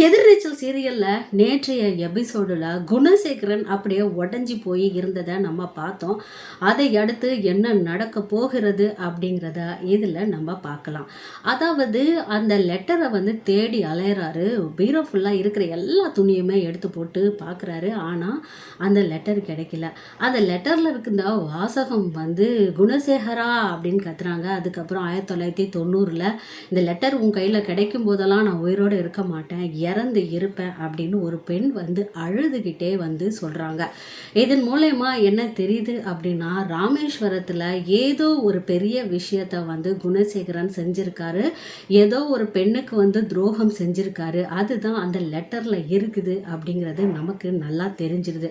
எதிர்நீச்சல் சீரியலில் நேற்றைய எபிசோடில் குணசேகரன் அப்படியே உடஞ்சி போய் இருந்ததை நம்ம பார்த்தோம். அதை அடுத்து என்ன நடக்க போகிறது அப்படிங்கிறத இதில் நம்ம பார்க்கலாம். அதாவது அந்த லெட்டரை வந்து தேடி அலையிறாரு. பீரோ ஃபுல்லாக இருக்கிற எல்லா துணியுமே எடுத்து போட்டு பார்க்குறாரு. ஆனால் அந்த லெட்டர் கிடைக்கல. அந்த லெட்டரில் இருக்கிற வாசகம் வந்து குணசேகரா அப்படின்னு கத்துறாங்க. அதுக்கப்புறம் ஆயிரத்தி தொள்ளாயிரத்தி தொண்ணூறில் இந்த லெட்டர் உன் கையில் கிடைக்கும் போதெல்லாம் நான் உயிரோடு இருக்க மாட்டேன். இறந்து இருப்பேன் அப்படின்னு ஒரு பெண் வந்து அழுதுகிட்டே வந்து சொல்கிறாங்க இதன் மூலயமா என்ன தெரியுது அப்படின்னா ராமேஸ்வரத்தில் ஏதோ ஒரு பெரிய விஷயத்த வந்து குணசேகரன் செஞ்சிருக்காரு. ஏதோ ஒரு பெண்ணுக்கு வந்து துரோகம் செஞ்சிருக்காரு. அதுதான் அந்த லெட்டரில் இருக்குது அப்படிங்கிறது நமக்கு நல்லா தெரிஞ்சிருது.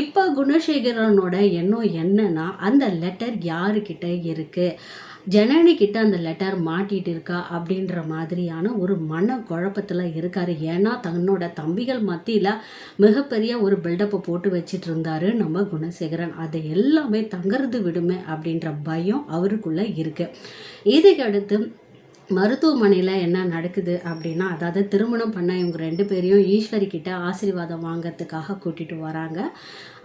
இப்போ குணசேகரனோட எண்ணம் என்னன்னா அந்த லெட்டர் யாருக்கிட்ட இருக்குது ஜனனி கிட்ட அந்த லெட்டர் மாட்டிகிட்டு இருக்கா அப்படின்ற மாதிரியான ஒரு மன குழப்பத்தில் இருக்கார். ஏன்னா தன்னோட தம்பிகள் மத்தியில் மிகப்பெரிய ஒரு பில்டப்பை போட்டு வச்சிட்டு இருந்தாரு நம்ம குணசேகரன். அதை எல்லாமே தங்கறது விடுமே அப்படின்ற பயம் அவருக்குள்ளே இருக்குது இதுக்கடுத்து மருத்துவமனையில் என்ன நடக்குது அப்படின்னா அதாவது திருமணம் பண்ண இவங்க ரெண்டு பேரையும் ஈஸ்வரி கிட்ட ஆசீர்வாதம் வாங்கிறதுக்காக கூட்டிகிட்டு வராங்க.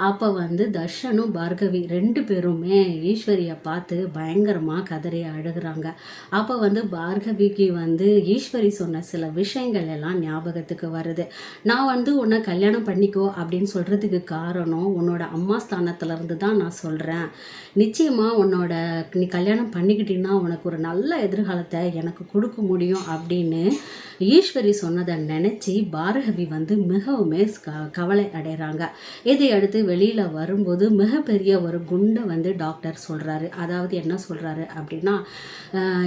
அப்போ வந்து தர்ஷனும் பார்கவி ரெண்டு பேருமே ஈஸ்வரியை பார்த்து பயங்கரமாக கதறி அழுகுறாங்க. அப்போ வந்து பார்கவிக்கு வந்து ஈஸ்வரி சொன்ன சில விஷயங்கள் எல்லாம் ஞாபகத்துக்கு வருது. நான் வந்து உன்னை கல்யாணம் பண்ணிக்கோ அப்படின்னு சொல்கிறதுக்கு காரணம் உன்னோட அம்மா ஸ்தானத்துலேருந்து தான் நான் சொல்கிறேன் நிச்சயமாக உன்னோட நீ கல்யாணம் பண்ணிக்கிட்டீங்கன்னா உனக்கு ஒரு நல்ல எதிர்காலத்தை எனக்கு கொடுக்க முடியும் அப்படின்னு ஈஸ்வரி சொன்னதை நினச்சி பாரகவி வந்து மிகவுமே க- கவலை அடைகிறாங்க இதையடுத்து வெளியில் வரும்போது மிகப்பெரிய ஒரு குண்டை வந்து டாக்டர் சொல்கிறாரு அதாவது என்ன சொல்கிறாரு அப்படின்னா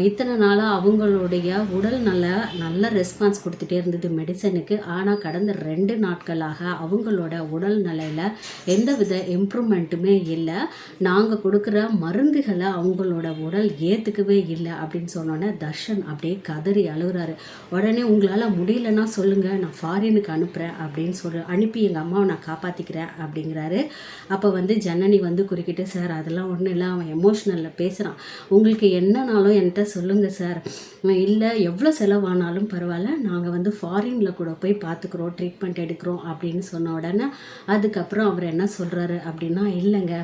இத்தனை நாளாக அவங்களுடைய உடல் நல்ல நல்ல ரெஸ்பான்ஸ் கொடுத்துட்டே இருந்தது மெடிசனுக்கு. ஆனால் கடந்த ரெண்டு நாட்களாக அவங்களோட உடல் நிலையில் எந்தவித இம்ப்ரூவ்மெண்ட்டுமே இல்லை. நாங்கள் கொடுக்குற மருந்துகளை அவங்களோட உடல் ஏற்றுக்கவே இல்லை அப்படின்னு சொன்னோன்னே தர்ஷன் அப்படியே கதறி அழுகுறாரு. உடனே உங்களால் முடியலன்னா சொல்லுங்கள் நான் ஃபாரினுக்கு அனுப்புகிறேன் அப்படின்னு சொல்கிற அனுப்பி எங்கள் அம்மாவை நான் காப்பாற்றிக்கிறேன் அப்படிங்கிறாரு. அப்போ வந்து ஜனனி வந்து குறுக்கிட்டு சார் அதெல்லாம் ஒன்றும் இல்லை அவன் எமோஷ்னலில் பேசுகிறான் உங்களுக்கு என்னனாலும் என்கிட்ட சொல்லுங்கள் சார். இல்லை எவ்வளோ செலவானாலும் பரவாயில்ல நாங்கள் வந்து ஃபாரினில் கூட போய் பார்த்துக்குறோம் ட்ரீட்மெண்ட் எடுக்கிறோம் அப்படின்னு சொன்ன உடனே அதுக்கப்புறம் அவர் என்ன சொல்கிறாரு அப்படின்னா இல்லைங்க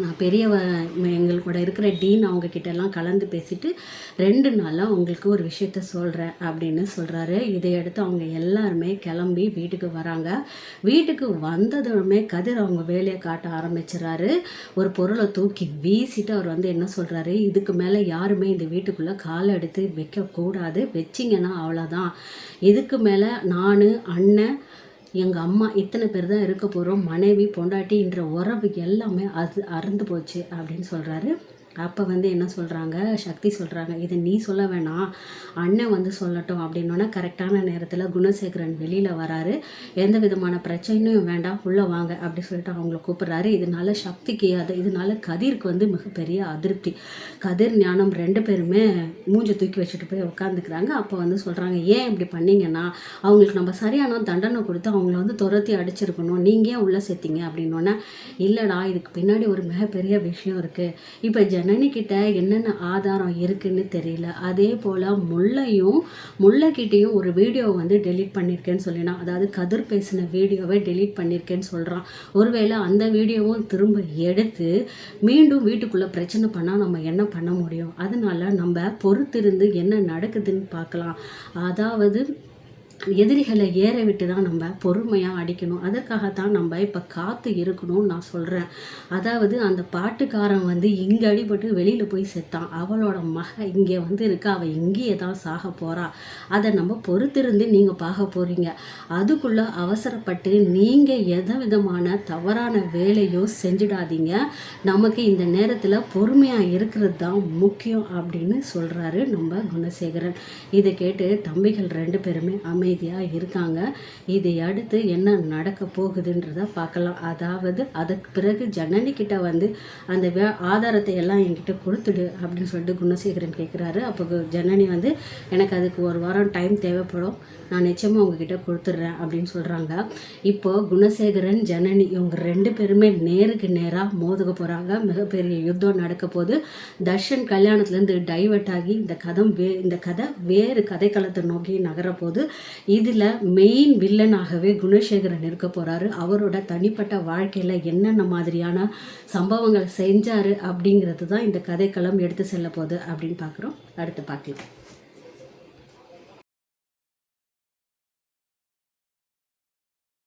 நான் பெரியவ எங்கள் கூட இருக்கிற டீன் அவங்க எல்லாம் கலந்து பேசிட்டு ரெண்டு நாளாக அவங்களுக்கு ஒரு விஷயத்த சொல்கிறேன் அப்படின்னு சொல்கிறாரு இதையடுத்து அவங்க எல்லாருமே கிளம்பி வீட்டுக்கு வராங்க. வீட்டுக்கு வந்ததுமே கதிர் அவங்க வேலையை காட்ட ஆரம்பிச்சிடறாரு. ஒரு பொருளை தூக்கி வீசிட்டு அவர் வந்து என்ன சொல்கிறாரு இதுக்கு மேலே யாருமே இந்த வீட்டுக்குள்ளே காலை எடுத்து வைக்கக்கூடாது. வச்சிங்கன்னா அவ்வளோதான் இதுக்கு மேலே நான் அண்ணன் எங்கள் அம்மா இத்தனை பேர் தான் இருக்க போகிறோம் மனைவி பொண்டாட்டின்ற உறவு எல்லாமே அது அறுந்து போச்சு அப்படின்னு சொல்கிறாரு அப்போ வந்து என்ன சொல்கிறாங்க சக்தி சொல்கிறாங்க இதை நீ சொல்ல வேணாம். அண்ணன் வந்து சொல்லட்டும். அப்படின்னோன்னா கரெக்டான நேரத்தில் குணசேகரன் வெளியில் வராரு. எந்த விதமான பிரச்சனையும் வேண்டாம். உள்ளே வாங்க. அப்படி சொல்லிட்டு அவங்கள கூப்பிட்றாரு. இதனால சக்திக்கு அது இதனால கதிருக்கு வந்து மிகப்பெரிய அதிருப்தி. கதிர் ஞானம் ரெண்டு பேருமே மூஞ்சி தூக்கி வச்சுட்டு போய் உட்காந்துக்கிறாங்க அப்போ வந்து சொல்கிறாங்க ஏன் இப்படி பண்ணீங்கன்னா அவங்களுக்கு நம்ம சரியான தண்டனை கொடுத்து அவங்கள வந்து துரத்தி அடிச்சிருக்கணும். நீங்கள் ஏன் உள்ளே சேர்த்தீங்க? அப்படின்னோன்னா இல்லைடா இதுக்கு பின்னாடி ஒரு மிகப்பெரிய விஷயம் இருக்குது இப்போ ஜனனி ஜனனிக்கிட்ட என்னென்ன ஆதாரம் இருக்குன்னு தெரியல. அதே போல் முல்லையும் முல்லைக்கிட்டேயும் ஒரு வீடியோ வந்து டெலீட் பண்ணியிருக்கேன்னு சொல்லினா அதாவது கதிர் பேசின வீடியோவை டெலீட் பண்ணியிருக்கேன்னு சொல்கிறான் ஒருவேளை அந்த வீடியோவும் திரும்ப எடுத்து மீண்டும் வீட்டுக்குள்ளே பிரச்சனை பண்ணால் நம்ம என்ன பண்ண முடியும்? அதனால நம்ம பொறுத்திருந்து என்ன நடக்குதுன்னு பார்க்கலாம். அதாவது எதிரிகளை ஏற விட்டு தான் நம்ம பொறுமையாக அடிக்கணும். அதற்காகத்தான் நம்ம இப்போ காத்து இருக்கணும்னு நான் சொல்கிறேன் அதாவது அந்த பாட்டுக்காரன் வந்து இங்கே அடிபட்டு வெளியில் போய் செத்தான். அவளோட மக இங்கே வந்து இருக்கா? அவள் இங்கேயே தான் சாக போகிறா அதை நம்ம பொறுத்திருந்து நீங்கள் பார்க்க போகிறீங்க அதுக்குள்ளே அவசரப்பட்டு நீங்கள் எத விதமான தவறான வேலையோ செஞ்சிடாதீங்க. நமக்கு இந்த நேரத்தில் பொறுமையாக இருக்கிறது தான் முக்கியம் அப்படின்னு சொல்கிறாரு நம்ம குணசேகரன். இதை கேட்டு தம்பிகள் ரெண்டு பேருமே அமை அமைதியாக இருக்காங்க. இதை அடுத்து என்ன நடக்க போகுதுன்றத பார்க்கலாம். அதாவது அதுக்கு பிறகு ஜனனி கிட்ட வந்து அந்த ஆதாரத்தை எல்லாம் என்கிட்ட கொடுத்துடு அப்படின்னு சொல்லிட்டு குணசேகரன் கேட்குறாரு அப்போ ஜனனி வந்து எனக்கு அதுக்கு ஒரு வாரம் டைம் தேவைப்படும். நான் நிச்சயமாக உங்ககிட்ட கொடுத்துட்றேன் அப்படின்னு சொல்கிறாங்க இப்போ குணசேகரன் ஜனனி இவங்க ரெண்டு பேருமே நேருக்கு நேராக மோதுக போகிறாங்க மிகப்பெரிய யுத்தம் நடக்க போது தர்ஷன் கல்யாணத்துலேருந்து டைவர்ட் ஆகி இந்த கதம் வே இந்த கதை வேறு கதைக்களத்தை நோக்கி நகரப்போது இதில் மெயின் வில்லனாகவே குணசேகரன் இருக்க போகிறாரு அவரோட தனிப்பட்ட வாழ்க்கையில் என்னென்ன மாதிரியான சம்பவங்கள் செஞ்சார் அப்படிங்கிறது தான் இந்த கதைக்களம் எடுத்து செல்ல போகுது அப்படின்னு பார்க்குறோம். அடுத்து பார்க்கலாம்.